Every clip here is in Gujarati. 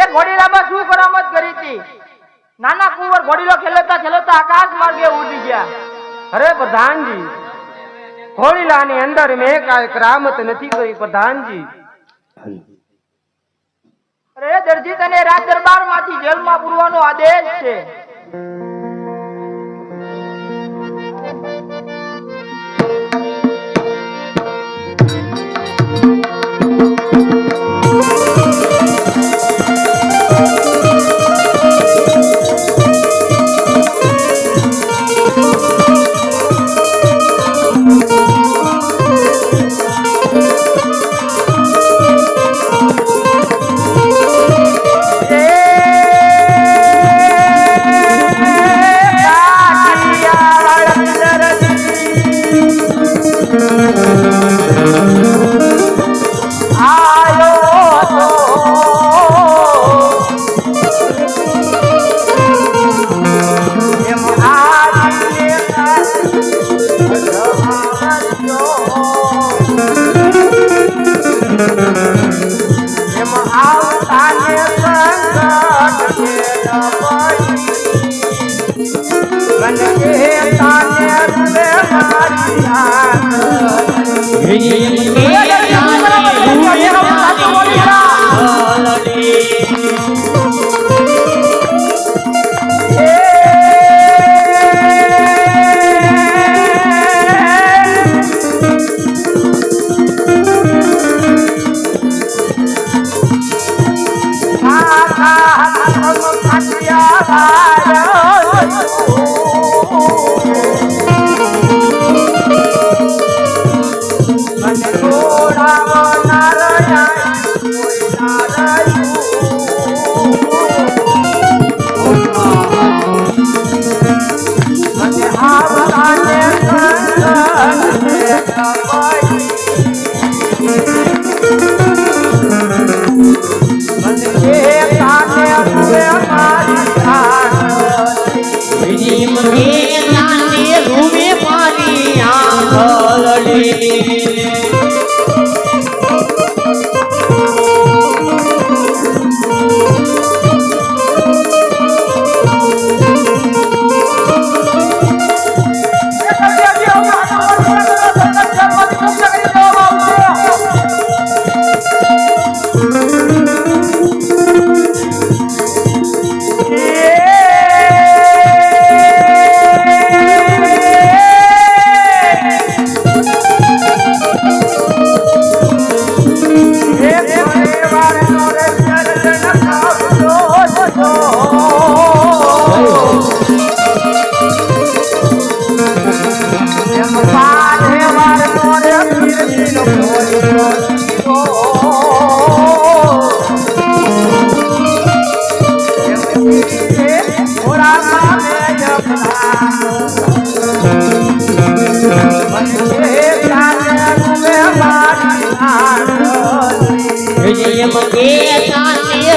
એ ઘોડીલામાં શું કરામત કરી હતી? નાના કુંવર ઘોડીલો ખેલતા ખેલતા આકાશ માર્ગે ઉડી ગયા. અરે પ્રધાનજી હોળીલાની અંદર મેં કાંઈ કરામત નથી કરી, પ્રધાનજી. અરે દરજી તને રાજ દરબારમાંથી જેલમાં પૂરવાનો આદેશ છે.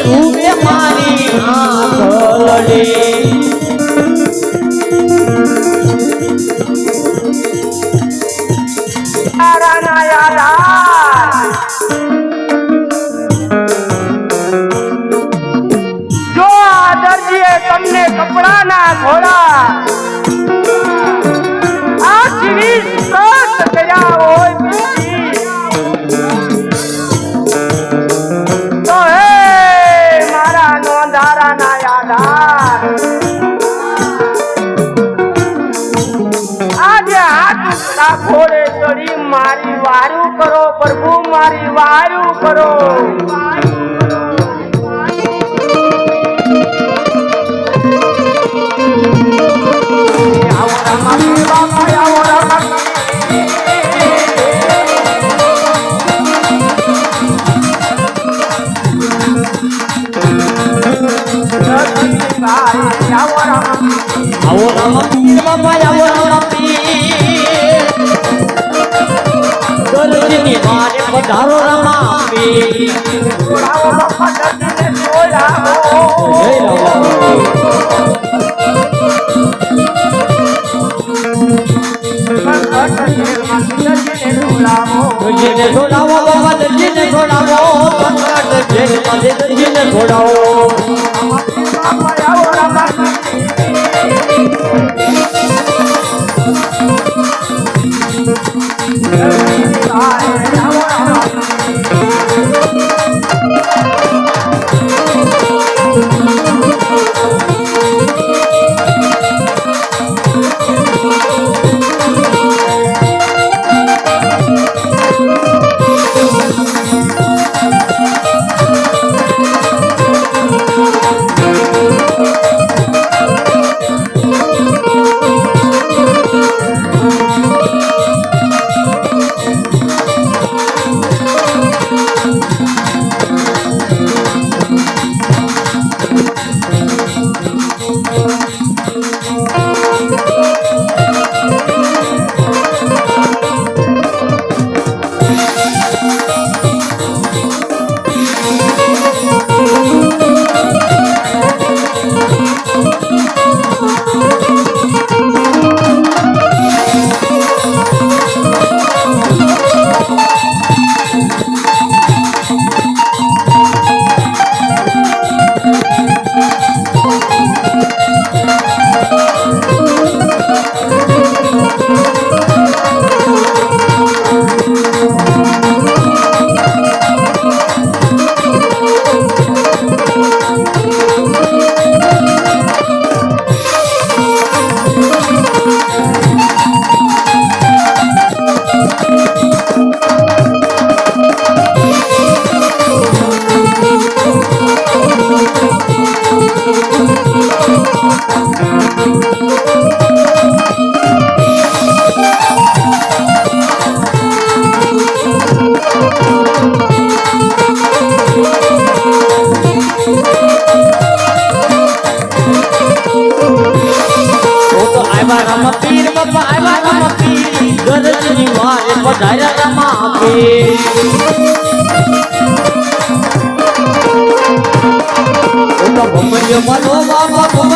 રૂપે મારી આંખલડી જો ઘોડે ચડી મારી વારું કરો પ્રભુ મારી વારું કરો. રામા બાપા આવો રામા. આવો રામા. બાપા આવો રમતી શેરમાં દર્દને જોડાવો દરજીને છોડાવો બાબા દરજીને છોડાવો સંકટ હું તો આવ્યા રામા પીર બાપા આવ્યા રામા પીર દરજીની મારે પધાર્યા રામા પીર હું તો ભમરિયો માલો બાબા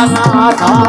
મારા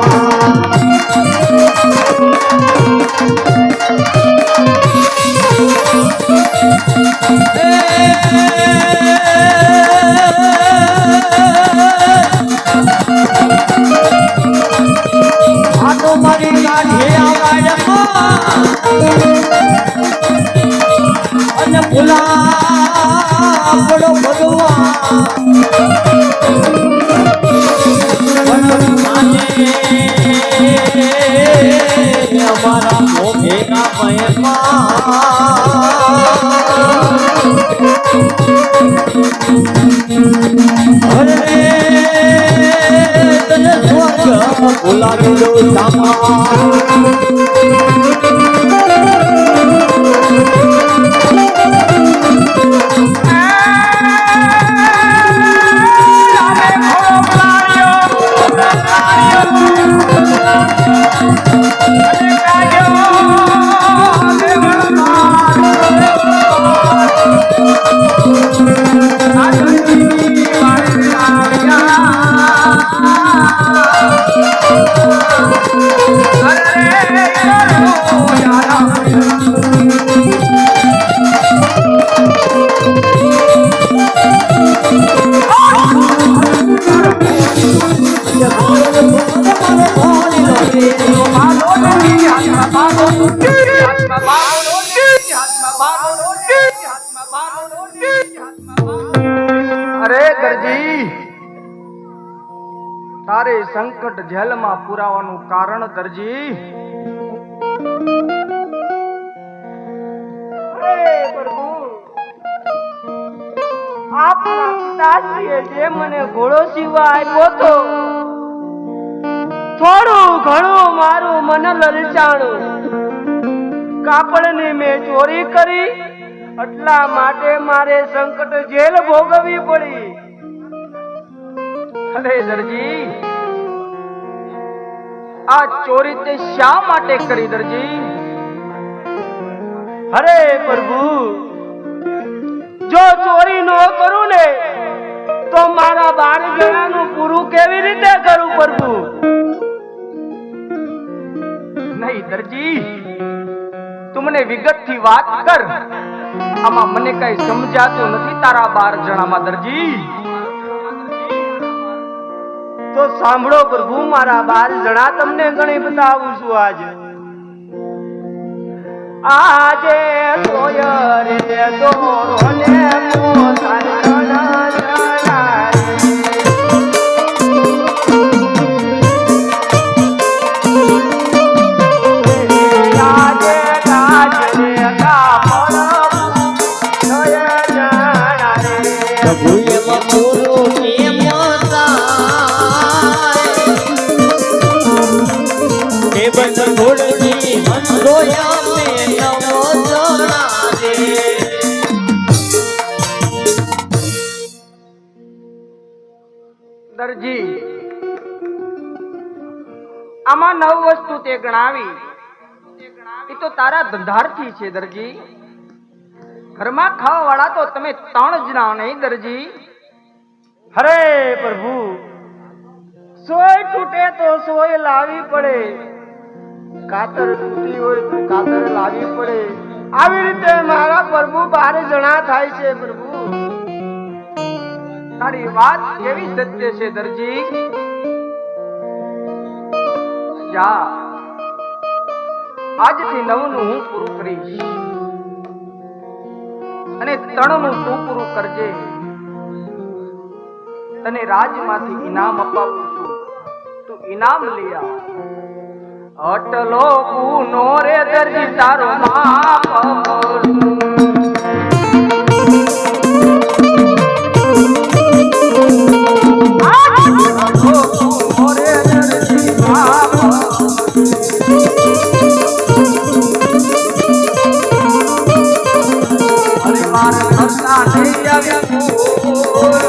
উলাগলো জামা Thank you. અરે દરજી તારે સંકટ જેલમાં પુરાવાનું કારણ દરજી અરે પ્રભુ મને ઘોડો સીવા આપ્યો તો થોડું ઘણું મારું મન લલચાણું. કાપડની મેં ચોરી કરી, એટલા માટે મારે સંકટ જેલ ભોગવવી પડી. આ ચોરી તે શા માટે કરી દરજી? અરે પ્રભુ જો ચોરી ન કરું ને, તો મારા બાર જણાનું પૂરું કેવી રીતે કરું પ્રભુ નહીં દરજી તું મને વિગતથી વાત કર. આમાં મને કઈ સમજાતું નથી તારા બાર જણામાં દરજી. તો સાંભળો પ્રભુ, મારા બાર જણા તમને ઘણી બતાવું છું આજે. આજે સોય રે દોરો ને દરજી આમાં નવ વસ્તુ તે ગણાવી. એ તો તારા ધંધારથી છે, દરજી. ઘરમાં ખાવા વાળા તો તમે ત્રણ જણા નહીં દરજી? હરે પ્રભુ. સોય તૂટે તો સોય લાવી પડે. કાતર તૂટી હોય તો કાતર લાવી પડે. આવી રીતે મારા પ્રભુ બારે જણા થાય છે, પ્રભુ. તારી વાત કેવી સત્ય છે દરજી? જા આજથી નવનું હું પૂરું કરીશ. અને ત્રણનું તું પૂરું કરજે. તને રાજમાંથી ઇનામ અપાવું છું. તું ઇનામ લઈ અટલો ગુનો રે દરજી, તારો માફ કરું. Yeah.